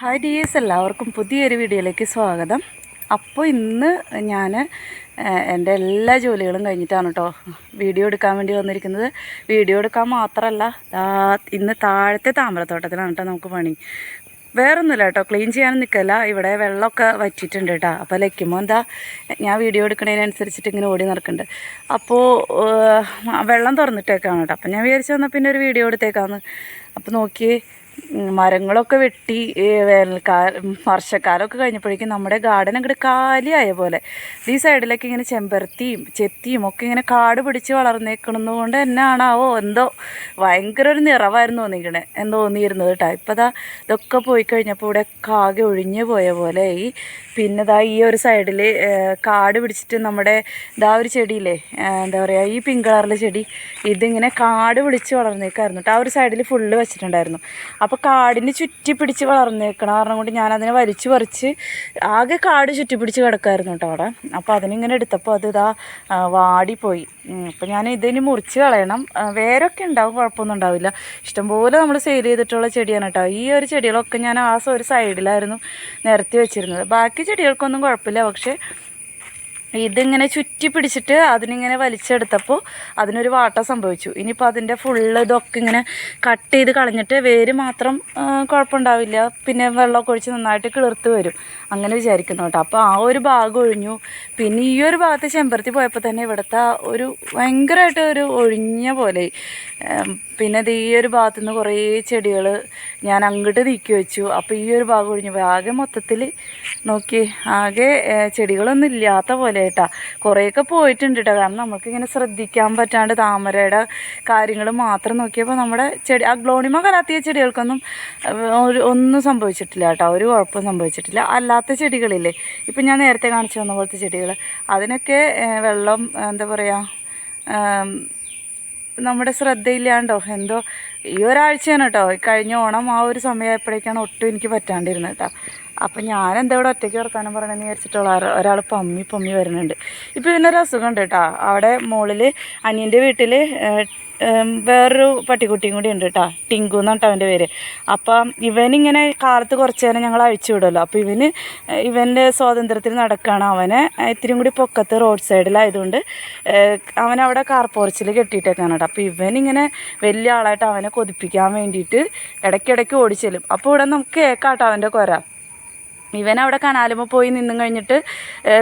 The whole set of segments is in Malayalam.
ഹായ് ഡിയേഴ്സ് എല്ലാവർക്കും പുതിയൊരു വീഡിയോയിലേക്ക് സ്വാഗതം. അപ്പോൾ ഇന്ന് ഞാൻ എന്റെ എല്ലാ ജോലികളും കഴിഞ്ഞിട്ടാണ് കേട്ടോ വീഡിയോ എടുക്കാൻ വേണ്ടി വന്നിരിക്കുന്നത്. വീഡിയോ എടുക്കാൻ മാത്രമല്ല ഇന്ന് താഴത്തെ താമരത്തോട്ടത്തിലാണ് കേട്ടോ നമുക്ക് പണി. വേറൊന്നുമില്ല കേട്ടോ ക്ലീൻ ചെയ്യാൻ നിൽക്കല്ല ഇവിടെ വെള്ളമൊക്കെ വറ്റിയിട്ടുണ്ട് കേട്ടോ അപ്പോൾ ലയ്ക്കുമ്പോൾ എന്താ ഞാൻ വീഡിയോ എടുക്കുന്നതിനനുസരിച്ചിട്ട് ഇങ്ങനെ ഓടി നടക്കുന്നുണ്ട് അപ്പോൾ വെള്ളം തുറന്നിട്ടേക്കാണ് കേട്ടോ അപ്പോൾ ഞാൻ വിചാരിച്ചു വന്നാൽ പിന്നെ ഒരു വീഡിയോ എടുത്തേക്കാന്ന്. അപ്പോൾ നോക്കി മരങ്ങളൊക്കെ വെട്ടി വേനൽക്കാലം വർഷക്കാലമൊക്കെ കഴിഞ്ഞപ്പോഴേക്കും നമ്മുടെ ഗാർഡൻ അങ്ങോട്ട് കാലിയായ പോലെ. ഈ സൈഡിലൊക്കെ ഇങ്ങനെ ചെമ്പരത്തിയും ചെത്തിയും ഒക്കെ ഇങ്ങനെ കാട് പിടിച്ച് വളർന്നേക്കണത് കൊണ്ട് എന്നാണാവോ എന്തോ ഭയങ്കര ഒരു നിറവായിരുന്നു തോന്നിക്കണേ എന്ന് തോന്നിയിരുന്നത് കേട്ടോ ഇപ്പോൾ ദാ ഇതൊക്കെ പോയി കഴിഞ്ഞപ്പോൾ ഇവിടെ കാകെ ഒഴിഞ്ഞു പോയ പോലെ ഈ പിന്നെ ഇതാ ഈ ഒരു സൈഡിൽ കാട് പിടിച്ചിട്ട് നമ്മുടെ ഇതാ ഒരു ചെടിയില്ലേ എന്താ പറയുക ഈ പിങ്ക് കളറിലെ ചെടി ഇതിങ്ങനെ കാട് പിടിച്ച് വളർന്നേക്കായിരുന്നു കേട്ടോ ആ ഒരു സൈഡിൽ ഫുള്ള് വെച്ചിട്ടുണ്ടായിരുന്നു. അപ്പോൾ കാടിന് ചുറ്റി പിടിച്ച് വളർന്നേക്കണ കാരണം കൊണ്ട് ഞാൻ അതിനെ വലിച്ചു പറിച്ച് ആകെ കാട് ചുറ്റി പിടിച്ച് കിടക്കായിരുന്നു കേട്ടോ അവിടെ. അപ്പോൾ അതിനിങ്ങനെ എടുത്തപ്പോൾ അത് ഇതാ വാടിപ്പോയി. അപ്പോൾ ഞാൻ ഇതിന് മുറിച്ച് കളയണം. വേരൊക്കെ ഉണ്ടാവും കുഴപ്പമൊന്നും ഉണ്ടാവില്ല. ഇഷ്ടംപോലെ നമ്മൾ സെയിൽ ചെയ്തിട്ടുള്ള ചെടിയാണ് കേട്ടോ. ഈ ഒരു ചെടികളൊക്കെ ഞാൻ ആ ഒരു സൈഡിലായിരുന്നു നിരത്തി വെച്ചിരുന്നത്. ബാക്കി ചെടികൾക്കൊന്നും കുഴപ്പമില്ല. പക്ഷേ ഇതിങ്ങനെ ചുറ്റി പിടിച്ചിട്ട് അതിനിങ്ങനെ വലിച്ചെടുത്തപ്പോൾ അതിനൊരു വാട്ട സംഭവിച്ചു. ഇനിയിപ്പോൾ അതിന്റെ ഫുള്ള് ഇതൊക്കെ ഇങ്ങനെ കട്ട് ചെയ്ത് കളഞ്ഞിട്ട് വേര് മാത്രം കുഴപ്പമുണ്ടാവില്ല. പിന്നെ വെള്ളമൊക്കെ ഒഴിച്ച് നന്നായിട്ട് കിളിർത്ത് വരും. അങ്ങനെ വിചാരിക്കുന്നു കേട്ടോ. അപ്പോൾ ആ ഒരു ഭാഗം ഒഴിഞ്ഞു. പിന്നെ ഈ ഒരു ഭാഗത്ത് ചെമ്പരത്തി പോയപ്പോൾ തന്നെ ഇവിടുത്തെ ഒരു ഭയങ്കരമായിട്ട് ഒരു ഒഴിഞ്ഞ പോലെ പിന്നെ ഈ ഒരു ഭാഗത്തു നിന്ന് കുറേ ചെടികൾ ഞാൻ അങ്ങോട്ട് നീക്കി വെച്ചു. അപ്പോൾ ഈ ഒരു ഭാഗം ഒഴിഞ്ഞു. ആകെ മൊത്തത്തിൽ നോക്കി ആകെ ചെടികളൊന്നും ഇല്ലാത്ത പോലെ കേട്ടാ കുറേയൊക്കെ പോയിട്ടുണ്ട് കേട്ടോ. കാരണം നമുക്കിങ്ങനെ ശ്രദ്ധിക്കാൻ പറ്റാണ്ട് താമരയുടെ കാര്യങ്ങൾ മാത്രം നോക്കിയപ്പോൾ നമ്മുടെ ചെടി ആ ഗ്ലോണിമ കലാത്തിയ ചെടികൾക്കൊന്നും ഒരു ഒന്നും സംഭവിച്ചിട്ടില്ല കേട്ടോ. ഒരു കുഴപ്പം സംഭവിച്ചിട്ടില്ല. അല്ലാത്ത ചെടികളില്ലേ. ഇപ്പം ഞാൻ നേരത്തെ കാണിച്ചു തന്ന പോലത്തെ ചെടികൾ. അതിനൊക്കെ വെള്ളം എന്താ പറയുക നമ്മുടെ ശ്രദ്ധയില്ലാണ്ടോ? എന്തോ ഈ ഒരാഴ്ചയാണ് കേട്ടോ കഴിഞ്ഞ ഓണം ആ ഒരു സമയമായപ്പോഴേക്കാണ് ഒട്ടും എനിക്ക് പറ്റാണ്ടിരുന്നത് കേട്ടോ അപ്പം ഞാൻ എന്താ ഇവിടെ ഒറ്റയ്ക്ക് വർത്താനം പറയണമെന്ന് വിചാരിച്ചിട്ടുള്ള ഒരാൾ പമ്മി പമ്മി വരുന്നുണ്ട്. ഇപ്പം ഇതിനൊരു അസുഖം ഉണ്ട് കേട്ടോ അവിടെ മുകളിൽ അനിയന്റെ വീട്ടിൽ വേറൊരു പട്ടിക്കുട്ടിയും കൂടി ഉണ്ട് കേട്ടോ ടിങ്കു എന്നാണ് അവന്റെ പേര്. അപ്പം ഇവനിങ്ങനെ കാലത്ത് കുറച്ച് നേരം ഞങ്ങൾ അഴിച്ചു വിടുമല്ലോ അപ്പോൾ ഇവന് ഇവന്റെ സ്വാതന്ത്ര്യത്തിൽ നടക്കുകയാണ് അവനെ. ഇത്തിരി കൂടി പൊക്കത്ത് റോഡ് സൈഡിലായതുകൊണ്ട് അവനവിടെ കാർ പോർച്ചിൽ കെട്ടിയിട്ടേക്കാണ് കേട്ടോ അപ്പോൾ ഇവനിങ്ങനെ വലിയ ആളായിട്ട് അവനെ കൊതിപ്പിക്കാൻ വേണ്ടിയിട്ട് ഇടയ്ക്കിടയ്ക്ക് ഓടിച്ചെല്ലും. അപ്പോൾ ഇവിടെ നമുക്ക് കേൾക്കാട്ടോ അവന്റെ കുര. ഇവൻ അവിടെ കനാലുമ്പോൾ പോയി നിന്നും കഴിഞ്ഞിട്ട്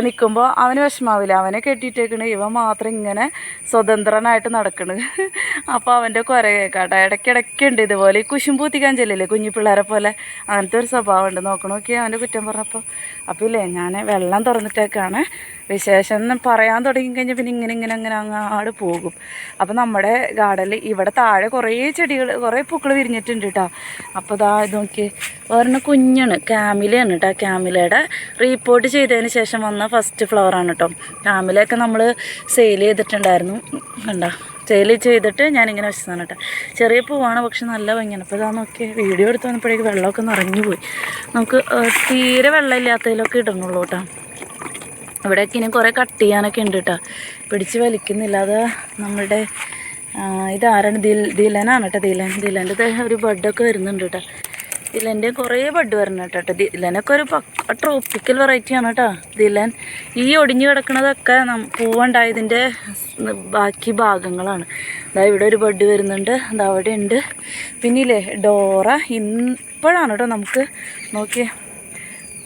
നിൽക്കുമ്പോൾ അവന് വിഷമാവില്ല. അവനെ കെട്ടിയിട്ടേക്കണ്. ഇവൻ മാത്രം ഇങ്ങനെ സ്വതന്ത്രനായിട്ട് നടക്കണ്. അപ്പോൾ അവന്റെ കുര കേൾക്കാട്ടോ ഇടയ്ക്കിടയ്ക്ക് ഉണ്ട് ഇതുപോലെ. ഈ കുശുമ്പൂത്തിക്കാൻ ചെല്ലില്ലേ? കുഞ്ഞു പിള്ളേരെ പോലെ. അങ്ങനത്തെ ഒരു സ്വഭാവം ഉണ്ട് നോക്കണം നോക്കി അവന്റെ കുറ്റം പറഞ്ഞപ്പോൾ അപ്പോൾ ഇല്ലേ ഞാൻ വെള്ളം തുറന്നിട്ടേക്കാണ്. വിശേഷം പറയാൻ തുടങ്ങി കഴിഞ്ഞാൽ പിന്നെ ഇങ്ങനെ ഇങ്ങനെ അങ്ങനെ അങ്ങാട് പോകും. അപ്പോൾ നമ്മുടെ ഗാർഡനിൽ ഇവിടെ താഴെ കുറേ ചെടികൾ കുറേ പൂക്കൾ വിരിഞ്ഞിട്ടുണ്ട് കേട്ടോ അപ്പോൾ ഇതാ ഇത് നോക്കി ഒരെണ്ണം കുഞ്ഞാണ്. ക്യാമിലയാണ് കേട്ടോ ക്യാമിലയുടെ റീപ്പോർട്ട് ചെയ്തതിന് ശേഷം വന്ന ഫസ്റ്റ് ഫ്ലവറാണ് കേട്ടോ കാമിലയൊക്കെ നമ്മൾ സെയിൽ ചെയ്തിട്ടുണ്ടായിരുന്നു. കണ്ട? സെയിൽ ചെയ്തിട്ട് ഞാനിങ്ങനെ വെച്ചതാണ് കേട്ടോ ചെറിയ പൂവാണ് പക്ഷെ നല്ല ഭംഗിയാണ്. അപ്പോൾ ഇതാ നോക്കി വീഡിയോ എടുത്ത് വന്നപ്പോഴേക്ക് വെള്ളമൊക്കെ നിറഞ്ഞു പോയി. നമുക്ക് തീരെ വെള്ളമില്ലാത്തതിലൊക്കെ ഇടണുള്ളൂ കേട്ടോ ഇവിടെയൊക്കെ ഇനി കുറേ കട്ട് ചെയ്യാനൊക്കെ ഉണ്ട് കേട്ടോ പിടിച്ച് വലിക്കുന്നില്ല. അത് നമ്മളുടെ ഇതാരാണ്? ദിൽ ദിലനാണ് കേട്ടോ ദിലൻ ദിലന്റെ ഒരു ബഡൊക്കെ വരുന്നുണ്ട് കേട്ടോ ദിലന്റെ കുറേ ബഡ് വരണം കേട്ടോ ദിലനൊക്കെ ഒരു പക്ക ട്രോപ്പിക്കൽ വെറൈറ്റിയാണ് കേട്ടോ. ദിലൻ ഈ ഒടിഞ്ഞു കിടക്കുന്നതൊക്കെ പൂവുണ്ടായതിന്റെ ബാക്കി ഭാഗങ്ങളാണ്. അതാ ഇവിടെ ഒരു ബഡ് വരുന്നുണ്ട്. അത് അവിടെ ഉണ്ട്. പിന്നെ ഇല്ലേ ഡോറ ഇപ്പോഴാണ് കേട്ടോ നമുക്ക് നോക്കി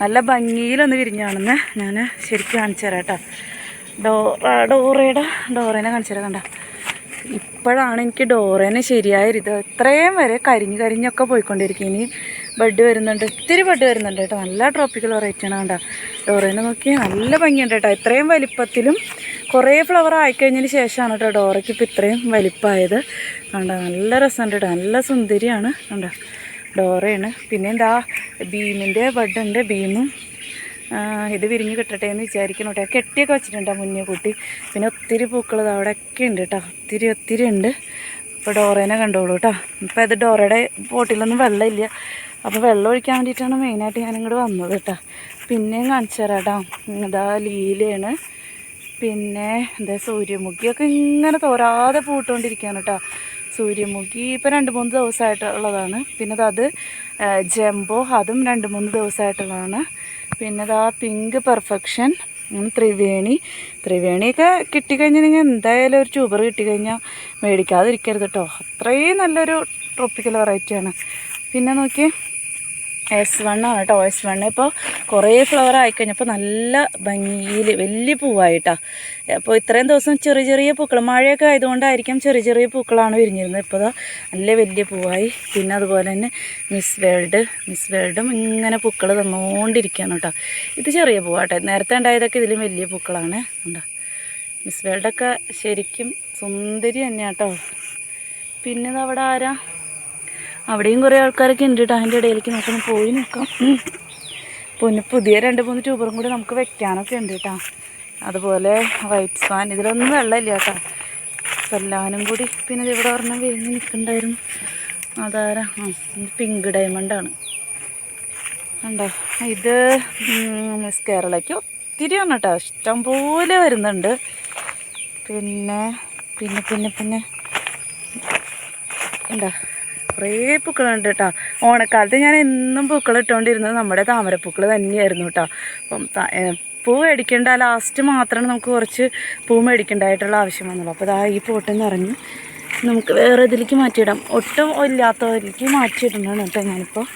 നല്ല ഭംഗിയിലൊന്ന് വിരിഞ്ഞാണെന്ന് ഞാൻ ശരിക്കും കാണിച്ചു തരാം കേട്ടോ. ഡോറ ഡോറയുടെ ഡോറേനെ കാണിച്ചു തരാം കണ്ടോ. ഇപ്പോഴാണ് എനിക്ക് ഡോറേനെ ശരിയായ ഇത് ഇത്രയും വരെ കരിഞ്ഞ് കരിഞ്ഞൊക്കെ പോയിക്കൊണ്ടിരിക്കും ഇനി ബഡ് വരുന്നുണ്ട്. ഒത്തിരി ബഡ് വരുന്നുണ്ട് കേട്ടോ. നല്ല ട്രോപ്പിക്കൽ വെറൈറ്റിയാണ് ഡോറയിൽ ഡോറേനെ നോക്കി നല്ല ഭംഗിയുണ്ട് കേട്ടോ. ഇത്രയും വലിപ്പത്തിലും കുറേ ഫ്ലവർ ആയിക്കഴിഞ്ഞതിന് ശേഷമാണ് കേട്ടോ ഡോറയ്ക്ക് ഇപ്പോൾ ഇത്രയും വലിപ്പമായത്. കണ്ടോ നല്ല രസമുണ്ട് കേട്ടോ. നല്ല സുന്ദരിയാണ് കണ്ടോ. ഡോറയാണ്. പിന്നെ എന്താ ബീമിന്റെ ബഡുണ്ട് ബീമും ഇത് വിരിഞ്ഞ് കിട്ടട്ടെ എന്ന് വിചാരിക്കണം കേട്ടോ. കെട്ടിയൊക്കെ വെച്ചിട്ടുണ്ട് മുന്നേ കൂട്ടി പിന്നെ ഒത്തിരി പൂക്കൾ അവിടെയൊക്കെ ഉണ്ട് കേട്ടോ. ഒത്തിരി ഒത്തിരി ഉണ്ട്. ഇപ്പോൾ ഡോറേനെ കണ്ടോളൂ കേട്ടോ ഇപ്പോൾ ഇത് ഡോറയുടെ ബോട്ടിലൊന്നും വെള്ളമില്ല. അപ്പോൾ വെള്ളം ഒഴിക്കാൻ വേണ്ടിയിട്ടാണ് മെയിനായിട്ട് ഞാനിങ്ങോട്ട് വന്നത് കേട്ടോ പിന്നെയും കാണിച്ചു തരാം കേട്ടോ ഇതാ ലീലയാണ്. പിന്നെ എന്താ സൂര്യമുഖിയൊക്കെ ഇങ്ങനെ തോരാതെ പൂട്ടുകൊണ്ടിരിക്കുകയാണ് കേട്ടോ സൂര്യമുഖി ഇപ്പോൾ രണ്ട് മൂന്ന് ദിവസമായിട്ടുള്ളതാണ് പിന്നെ അത് ജംബോ അതും രണ്ട് മൂന്ന് ദിവസമായിട്ടുള്ളതാണ് പിന്നെ ദാ പിങ്ക് പെർഫെക്ഷൻ. ത്രിവേണി. ത്രിവേണിയൊക്കെ കിട്ടിക്കഴിഞ്ഞാൽ നിങ്ങൾ എന്തായാലും ഒരു ട്യൂബർ കിട്ടിക്കഴിഞ്ഞാൽ മേടിക്കാതിരിക്കരുത് കേട്ടോ അത്രയും നല്ലൊരു ട്രോപ്പിക്കൽ വെറൈറ്റിയാണ് പിന്നെ നോക്കി എസ് വൺ ആണ് കേട്ടോ എസ് വൺ ഇപ്പോൾ കുറേ ഫ്ലവർ ആയിക്കഴിഞ്ഞപ്പോൾ നല്ല ഭംഗിയിൽ വലിയ പൂവായിട്ടാ. അപ്പോൾ ഇത്രയും ദിവസം ചെറിയ ചെറിയ പൂക്കൾ മഴയൊക്കെ ആയതുകൊണ്ടായിരിക്കും ചെറിയ ചെറിയ പൂക്കളാണ് വിരിഞ്ഞിരുന്നത്. ഇപ്പോൾ നല്ല വലിയ പൂവായി. പിന്നെ അതുപോലെ തന്നെ മിസ് വേൾഡ് മിസ് വേൾഡും ഇങ്ങനെ പൂക്കൾ തന്നുകൊണ്ടിരിക്കുകയാണ് കേട്ടോ. ഇത് ചെറിയ പൂവാട്ടെ. നേരത്തെ ഉണ്ടായതൊക്കെ ഇതിലും വലിയ പൂക്കളാണ്. ഉണ്ടോ മിസ് വേൾഡൊക്കെ ശരിക്കും സുന്ദരി തന്നെയാട്ടോ പിന്നെ അവിടെ ആരാ? അവിടെയും കുറേ ആൾക്കാരൊക്കെ ഉണ്ട് കേട്ടോ അതിന്റെ ഇടയിലേക്ക് നമുക്കൊന്ന് പോയി നോക്കാം. പിന്നെ പുതിയ രണ്ട് മൂന്ന് ട്യൂബറും കൂടി നമുക്ക് വെക്കാനൊക്കെ ഉണ്ട് കേട്ടോ അതുപോലെ വൈറ്റ് സ്വാൻ ഇതിലൊന്നും വെള്ളമില്ല കേട്ടോ അപ്പം എല്ലാവരും കൂടി പിന്നെ ഇവിടെ ഒരെണ്ണം വിരിഞ്ഞ് നിൽക്കണ്ടായിരുന്നു. അതാരാ? ആ പിങ്ക് ഡയമണ്ടാണ് ഉണ്ടോ ഇത് മിസ് കേരളയ്ക്ക് ഒത്തിരിയാണ് കേട്ടോ ഇഷ്ടം പോലെ വരുന്നുണ്ട്. പിന്നെ പിന്നെ പിന്നെ പിന്നെ. എന്താ? കുറേ പൂക്കളുണ്ട് കേട്ടോ ഓണക്കാലത്ത് ഞാൻ എന്നും പൂക്കൾ ഇട്ടുകൊണ്ടിരുന്നത് നമ്മുടെ താമരപ്പൂക്കൾ തന്നെയായിരുന്നു കേട്ടോ അപ്പം പൂ മേടിക്കേണ്ട ലാസ്റ്റ് മാത്രമാണ് നമുക്ക് കുറച്ച് പൂ മേടിക്കേണ്ടതായിട്ടുള്ള ആവശ്യം വന്നുള്ളൂ. അപ്പോൾ ഇതാ ഈ പോട്ട് നിറഞ്ഞു നമുക്ക് വേറെ ഇതിലേക്ക് മാറ്റിയിടാം. ഒട്ടും ഇല്ലാത്തവരിലേക്ക് മാറ്റിയിടുന്നതാണ് കേട്ടോ ഞാനിപ്പോൾ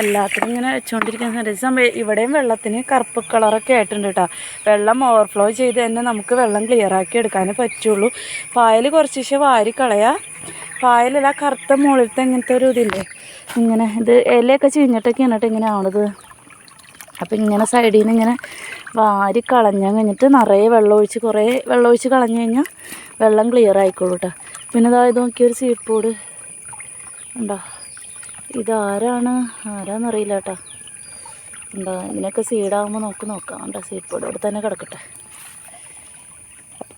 എല്ലാത്തിനും ഇങ്ങനെ വെച്ചുകൊണ്ടിരിക്കുന്ന സമയം ഇവിടെയും വെള്ളത്തിന് കറുപ്പ് കളറൊക്കെ ആയിട്ടുണ്ട് കേട്ടോ വെള്ളം ഓവർഫ്ലോ ചെയ്ത് തന്നെ നമുക്ക് വെള്ളം ക്ലിയറാക്കി എടുക്കാനേ പറ്റുള്ളൂ. പായൽ കുറച്ച് വാരി കളയാ പായലല്ല കറുത്ത മുകളിലത്തെ ഇങ്ങനത്തെ ഒരു ഇതില്ലേ? ഇങ്ങനെ ഇത് ഇലയൊക്കെ ചീഞ്ഞിട്ടൊക്കെയാണ് കേട്ടോ ഇങ്ങനെ ആണത് അപ്പം ഇങ്ങനെ സൈഡിൽ നിന്ന് ഇങ്ങനെ വാരി കളഞ്ഞാൽ കഴിഞ്ഞിട്ട് നിറയെ വെള്ളം ഒഴിച്ച് കുറേ വെള്ളം ഒഴിച്ച് കളഞ്ഞു കഴിഞ്ഞാൽ വെള്ളം ക്ലിയർ ആയിക്കോളൂ കേട്ടോ. പിന്നെ ഇതായത് നോക്കിയൊരു സീപ്പോട് ഉണ്ടോ ഇതാരാണ് ആരാന്നറിയില്ല കേട്ടോ. എന്താ ഇതിനൊക്കെ സീഡാകുമ്പോൾ നമുക്ക് നോക്കാം കേട്ടോ സീപ്പോട് ഇവിടെ തന്നെ കിടക്കട്ടെ.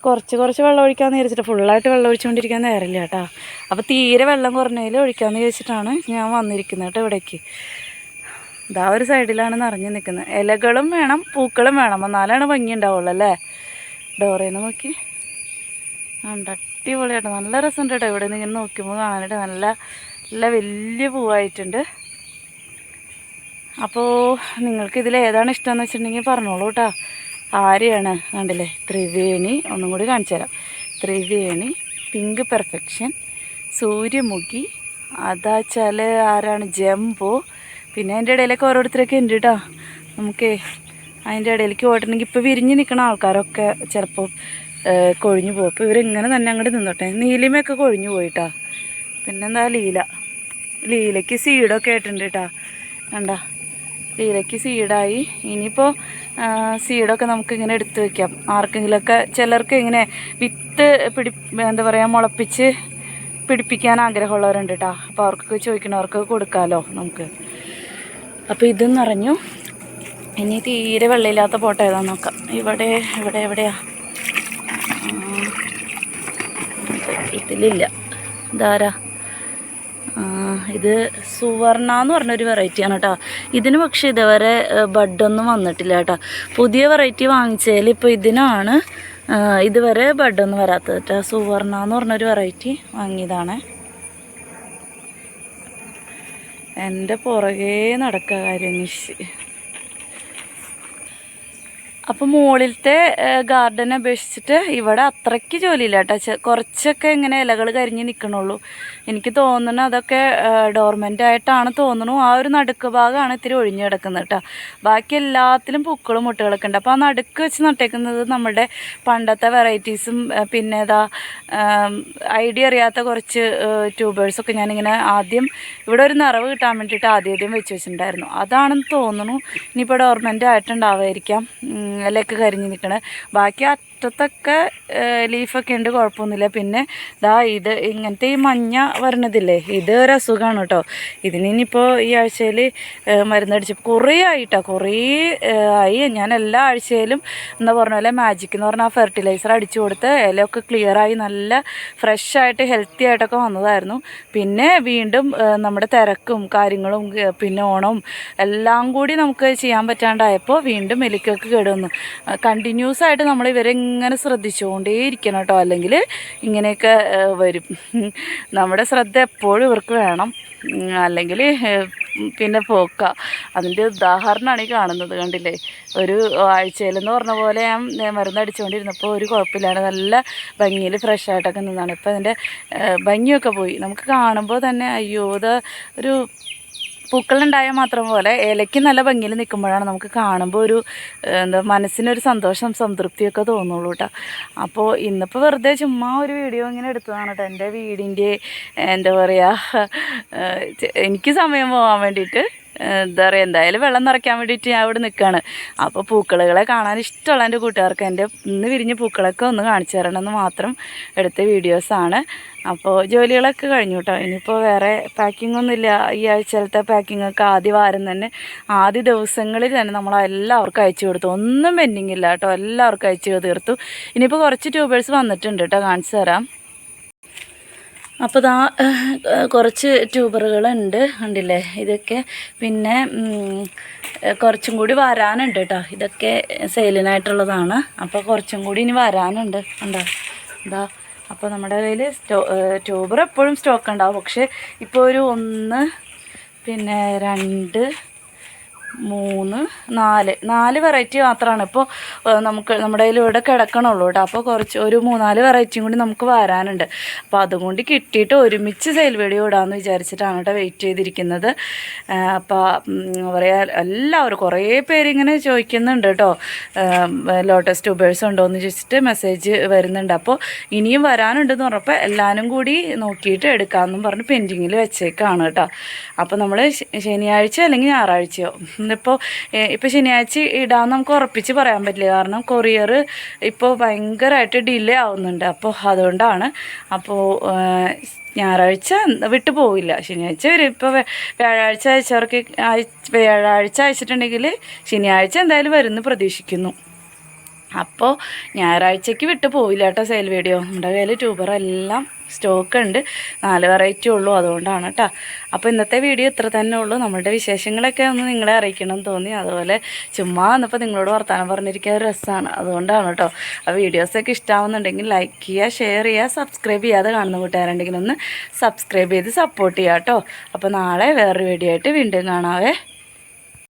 കുറച്ച് കുറച്ച് വെള്ളം ഒഴിക്കാമെന്ന് വിചാരിച്ചിട്ട് ഫുള്ളായിട്ട് വെള്ളം ഒഴിച്ചുകൊണ്ടിരിക്കാൻ നേരമില്ല കേട്ടോ. അപ്പോൾ തീരെ വെള്ളം കുറഞ്ഞതിൽ ഒഴിക്കാമെന്ന് വിചാരിച്ചിട്ടാണ് ഞാൻ വന്നിരിക്കുന്നത് കേട്ടോ ഇവിടേക്ക്. ഇതാ ഒരു സൈഡിലാണ് നിറഞ്ഞു നിൽക്കുന്നത്. ഇലകളും വേണം പൂക്കളും വേണം. എന്നാലാണ് ഭംഗി ഉണ്ടാവുള്ളൂ അല്ലേ? ഡോറേനെ നോക്കി. ഉണ്ട് അടിപൊളിയായിട്ട് നല്ല രസമുണ്ട് കേട്ടോ ഇവിടെ നിന്ന് ഇങ്ങനെ നോക്കുമ്പോൾ കാണാനായിട്ട്. നല്ല നല്ല വലിയ പൂവായിട്ടുണ്ട്. അപ്പോൾ നിങ്ങൾക്ക് ഇതിൽ ഏതാണ് ഇഷ്ടമെന്ന് വെച്ചിട്ടുണ്ടെങ്കിൽ പറഞ്ഞോളൂ കേട്ടോ. ആരെയാണ് കണ്ടില്ലേ? ത്രിവേണി. ഒന്നും കൂടി കാണിച്ചു തരാം. ത്രിവേണി പിങ്ക് പെർഫെക്ഷൻ സൂര്യമുഖി അതാച്ചാൽ ആരാണ്? ജംബോ. പിന്നെ അതിന്റെ ഇടയിലൊക്കെ ഓരോരുത്തരൊക്കെ ഉണ്ട് കേട്ടോ നമുക്കേ അതിന്റെ ഇടയിലേക്ക് പോയിട്ടുണ്ടെങ്കിൽ ഇപ്പോൾ വിരിഞ്ഞ് നിൽക്കുന്ന ആൾക്കാരൊക്കെ ചിലപ്പോൾ കൊഴിഞ്ഞു പോകും. അപ്പോൾ ഇവരിങ്ങനെ തന്നെ അങ്ങോട്ട് നിന്നോട്ടെ. നീലിമയൊക്കെ കൊഴിഞ്ഞു പോയിട്ടാ പിന്നെന്താ ലീല. ലീലയ്ക്ക് സീഡൊക്കെ ആയിട്ടുണ്ട് കേട്ടോ കണ്ടാ? ലീലയ്ക്ക് സീഡായി ഇനിയിപ്പോൾ സീഡൊക്കെ നമുക്ക് ഇങ്ങനെ എടുത്തു വെക്കാം. ആർക്കെങ്കിലുമൊക്കെ ചിലർക്ക് ഇങ്ങനെ വിത്ത് പിടി എന്താ പറയുക മുളപ്പിച്ച് പിടിപ്പിക്കാൻ ആഗ്രഹമുള്ളവരുണ്ട് കേട്ടോ അപ്പോൾ അവർക്കൊക്കെ ചോദിക്കണവർക്ക് കൊടുക്കാമല്ലോ നമുക്ക്. അപ്പോൾ ഇതും നിറഞ്ഞു. ഇനി തീരെ വെള്ളമില്ലാത്ത ഫോട്ടോ ഏതാന്ന് നോക്കാം. ഇവിടെ ഇവിടെ എവിടെയാ? ഇതിലില്ല. ഇതാരാ? ഇത് സുവർണ എന്ന് പറഞ്ഞൊരു വെറൈറ്റിയാണ് കേട്ടോ ഇതിന് പക്ഷേ ഇതുവരെ ബഡൊന്നും വന്നിട്ടില്ല കേട്ടോ പുതിയ വെറൈറ്റി വാങ്ങിച്ചതിൽ ഇപ്പോൾ ഇതിനാണ് ഇതുവരെ ബഡൊന്നും വരാത്തത് കേട്ടോ സുവർണ എന്ന് പറഞ്ഞൊരു വെറൈറ്റി വാങ്ങിയതാണ്. എന്റെ പുറകേ നടക്കുക കാര്യനിഷ് അപ്പോൾ മുകളിലത്തെ ഗാർഡനെ അപേക്ഷിച്ചിട്ട് ഇവിടെ അത്രയ്ക്ക് ജോലിയില്ല കേട്ടോ. കുറച്ചൊക്കെ ഇങ്ങനെ ഇലകൾ കരിഞ്ഞ് നിൽക്കണുള്ളൂ എനിക്ക് തോന്നുന്നു അതൊക്കെ ഡോർമെന്റ് ആയിട്ടാണ് തോന്നുന്നു. ആ ഒരു നടുക്ക് ഭാഗമാണ് ഇത്തിരി ഒഴിഞ്ഞു കിടക്കുന്നത് കേട്ടോ. ബാക്കി എല്ലാത്തിലും പൂക്കളും മുട്ടുകളൊക്കെ ഉണ്ട്. അപ്പോൾ ആ നടുക്ക് വെച്ച് നട്ടേക്കുന്നത് നമ്മുടെ പണ്ടത്തെ വെറൈറ്റീസും പിന്നെ ഏതാ ഐഡിയ അറിയാത്ത കുറച്ച് ട്യൂബേഴ്സൊക്കെ ഞാനിങ്ങനെ ആദ്യം ഇവിടെ ഒരു നിറവ് കിട്ടാൻ വേണ്ടിയിട്ട് ആദ്യം ആദ്യം വെച്ച് വെച്ചിട്ടുണ്ടായിരുന്നു. അതാണെന്ന് തോന്നുന്നു. ഇനിയിപ്പോൾ ഡോർമെന്റ് ആയിട്ടുണ്ടാവായിരിക്കാം ഇലയൊക്കെ കരിഞ്ഞ് നിൽക്കണത് ബാക്കി അറ്റത്തൊക്കെ ലീഫൊക്കെ ഉണ്ട് കുഴപ്പമൊന്നുമില്ല. പിന്നെ ദാ ഇത് ഇങ്ങനത്തെ ഈ മഞ്ഞ വരണതില്ലേ ഇത് ഒരു അസുഖമാണ് കേട്ടോ. ഇതിന് ഇനിയിപ്പോൾ ഈ ആഴ്ചയിൽ മരുന്നടിച്ച് കുറേ ആയിട്ടോ കുറേ ആയി. ഞാൻ എല്ലാ ആഴ്ചയിലും എന്താ പറഞ്ഞ പോലെ മാജിക് എന്ന് പറഞ്ഞാൽ ഫെർട്ടിലൈസർ അടിച്ചു കൊടുത്ത് ഇലയൊക്കെ ക്ലിയറായി നല്ല ഫ്രഷായിട്ട് ഹെൽത്തി ആയിട്ടൊക്കെ വന്നതായിരുന്നു. പിന്നെ വീണ്ടും നമ്മുടെ തിരക്കും കാര്യങ്ങളും പിന്നെ ഓണവും എല്ലാം കൂടി നമുക്ക് ചെയ്യാൻ പറ്റാണ്ടായപ്പോൾ വീണ്ടും എലിക്കൊക്കെ കേടുവന്നു. കണ്ടിന്യൂസ് ആയിട്ട് നമ്മൾ ഇവരെ ഇങ്ങനെ ശ്രദ്ധിച്ചുകൊണ്ടേയിരിക്കണം കേട്ടോ. അല്ലെങ്കിൽ ഇങ്ങനെയൊക്കെ വരും. നമ്മുടെ ശ്രദ്ധ എപ്പോഴും ഇവർക്ക് വേണം. അല്ലെങ്കിൽ പിന്നെ പോക്ക. അതിന്റെ ഉദാഹരണമാണ് ഈ കാണുന്നത് കണ്ടില്ലേ? ഒരു ആഴ്ചയിലെന്ന് പറഞ്ഞ പോലെ ഞാൻ മരുന്നടിച്ചുകൊണ്ടിരുന്നപ്പോൾ ഒരു കുഴപ്പമില്ലാണ്ട് നല്ല ഭംഗിയിൽ ഫ്രഷ് ആയിട്ടൊക്കെ നിന്നാണ്. ഇപ്പോൾ അതിന്റെ ഭംഗിയൊക്കെ പോയി. നമുക്ക് കാണുമ്പോൾ തന്നെ അയ്യോ ഒരു പൂക്കളുണ്ടായാൽ മാത്രം പോലെ ഇലയ്ക്ക് നല്ല ഭംഗിയിൽ നിൽക്കുമ്പോഴാണ് നമുക്ക് കാണുമ്പോൾ ഒരു എന്താ മനസ്സിനൊരു സന്തോഷം സംതൃപ്തിയൊക്കെ തോന്നുള്ളൂ കേട്ടോ അപ്പോൾ ഇന്നിപ്പോൾ വെറുതെ ചുമ്മാ ഒരു വീഡിയോ ഇങ്ങനെ എടുത്തതാണ് കേട്ടോ എന്റെ വീടിന്റെ എന്താ പറയുക എനിക്ക് സമയം പോകാൻ വേണ്ടിയിട്ട് എന്താ പറയുക എന്തായാലും വെള്ളം നിറയ്ക്കാൻ വേണ്ടിയിട്ട് ഞാൻ ഇവിടെ നിൽക്കുകയാണ് അപ്പോൾ പൂക്കളുകളെ കാണാൻ ഇഷ്ടമുള്ള എന്റെ കൂട്ടുകാർക്ക് എന്റെ ഇന്ന് വിരിഞ്ഞ് പൂക്കളൊക്കെ ഒന്ന് കാണിച്ചു തരണമെന്ന് മാത്രം എടുത്ത വീഡിയോസാണ് അപ്പോൾ ജോലികളൊക്കെ കഴിഞ്ഞു കേട്ടോ ഇനിയിപ്പോൾ വേറെ പാക്കിംഗ് ഒന്നുമില്ല ഈ ആഴ്ചയിലത്തെ പാക്കിംഗ് ഒക്കെ ആദ്യ വാരം തന്നെ. ആദ്യ ദിവസങ്ങളിൽ തന്നെ നമ്മൾ എല്ലാവർക്കും അയച്ചു കൊടുത്തു. ഒന്നും പെൻഡിങ് ഇല്ല കേട്ടോ എല്ലാവർക്കും അയച്ചു തീർത്തു. ഇനിയിപ്പോൾ കുറച്ച് ട്യൂബേഴ്സ് വന്നിട്ടുണ്ട് കേട്ടോ കാണിച്ചു തരാം. അപ്പോൾ ഏഹ്, കുറച്ച് ട്യൂബറുകളുണ്ട് കണ്ടില്ലേ? ഇതൊക്കെ പിന്നെ കുറച്ചും കൂടി വരാനുണ്ട് കേട്ടോ ഇതൊക്കെ സെയിലിനായിട്ടുള്ളതാണ്. അപ്പോൾ കുറച്ചും കൂടി ഇനി വരാനുണ്ട്. ഉണ്ടോ എന്താ അപ്പോൾ നമ്മുടെ കയ്യിൽ സ്റ്റോ ട്യൂബർ എപ്പോഴും സ്റ്റോക്ക് ഉണ്ടാവും. പക്ഷേ ഇപ്പോൾ ഒരു ഒന്ന് പിന്നെ രണ്ട് മൂന്ന് നാല്. നാല് വെറൈറ്റി മാത്രമാണ് ഇപ്പോൾ നമുക്ക് നമ്മുടെ കയ്യിൽ ഇവിടെ കിടക്കണുള്ളൂ കേട്ടോ അപ്പോൾ കുറച്ച് ഒരു മൂന്നാൽ വെറൈറ്റിയും കൂടി നമുക്ക് വരാനുണ്ട്. അപ്പോൾ അതുകൊണ്ട് കിട്ടിയിട്ട് ഒരുമിച്ച് സെയിൽ വീഡിയോ ഇടാമെന്ന് വിചാരിച്ചിട്ടാണ് കേട്ടോ വെയിറ്റ് ചെയ്തിരിക്കുന്നത്. അപ്പോൾ പറയുക എല്ലാവരും കുറേ പേരിങ്ങനെ ചോദിക്കുന്നുണ്ട് കേട്ടോ ലോട്ടസ് ട്യൂബേഴ്സ് ഉണ്ടോ എന്ന് ചോദിച്ചിട്ട് മെസ്സേജ് വരുന്നുണ്ട്. അപ്പോൾ ഇനിയും വരാനുണ്ടെന്ന് പറഞ്ഞപ്പോൾ എല്ലാവരും കൂടി നോക്കിയിട്ട് എടുക്കാമെന്നും പറഞ്ഞ് പെൻഡിങ്ങിൽ വെച്ചേക്കാണ് കേട്ടോ അപ്പോൾ നമ്മൾ ശനിയാഴ്ച അല്ലെങ്കിൽ ഞായറാഴ്ചയോ ഇന്നിപ്പോൾ ഇപ്പോൾ ശനിയാഴ്ച ഇടാമെന്ന് നമുക്ക് ഉറപ്പിച്ച് പറയാൻ പറ്റില്ല. കാരണം കൊറിയർ ഇപ്പോൾ ഭയങ്കരമായിട്ട് ഡിലേ ആവുന്നുണ്ട്. അപ്പോൾ അതുകൊണ്ടാണ്. അപ്പോൾ ഞായറാഴ്ച വിട്ടു പോവില്ല. ശനിയാഴ്ച വരും. ഇപ്പോൾ വ്യാഴാഴ്ച അയച്ചവർക്ക് അയ- വ്യാഴാഴ്ച അയച്ചിട്ടുണ്ടെങ്കിൽ ശനിയാഴ്ച എന്തായാലും വരുമെന്ന് പ്രതീക്ഷിക്കുന്നു. അപ്പോൾ ഞായറാഴ്ചക്ക് വിട്ട് പോയില്ല കേട്ടോ സെയിൽ വീഡിയോ നമ്മുടെ കയ്യിൽ ട്യൂബറെല്ലാം സ്റ്റോക്ക് ഉണ്ട്. നാല് വെറൈറ്റി ഉള്ളൂ അതുകൊണ്ടാണ് കേട്ടോ അപ്പോൾ ഇന്നത്തെ വീഡിയോ ഇത്ര തന്നെ ഉള്ളൂ. നമ്മുടെ വിശേഷങ്ങളൊക്കെ ഒന്ന് നിങ്ങളെ അറിയിക്കണം തോന്നി. അതുപോലെ ചുമ്മാ വന്നപ്പോൾ നിങ്ങളോട് വർത്തമാനം പറഞ്ഞിരിക്കാൻ ഒരു രസമാണ്. അതുകൊണ്ടാണ് കേട്ടോ ആ വീഡിയോസൊക്കെ ഇഷ്ടമാവുന്നുണ്ടെങ്കിൽ ലൈക്ക് ചെയ്യുക ഷെയർ ചെയ്യുക സബ്സ്ക്രൈബ് ചെയ്യാതെ കാണുന്ന കൂട്ടുകാരുണ്ടെങ്കിൽ ഒന്ന് സബ്സ്ക്രൈബ് ചെയ്ത് സപ്പോർട്ട് ചെയ്യുക കേട്ടോ അപ്പോൾ നാളെ വേറൊരു വീഡിയോ ആയിട്ട് വീണ്ടും കാണാവേ.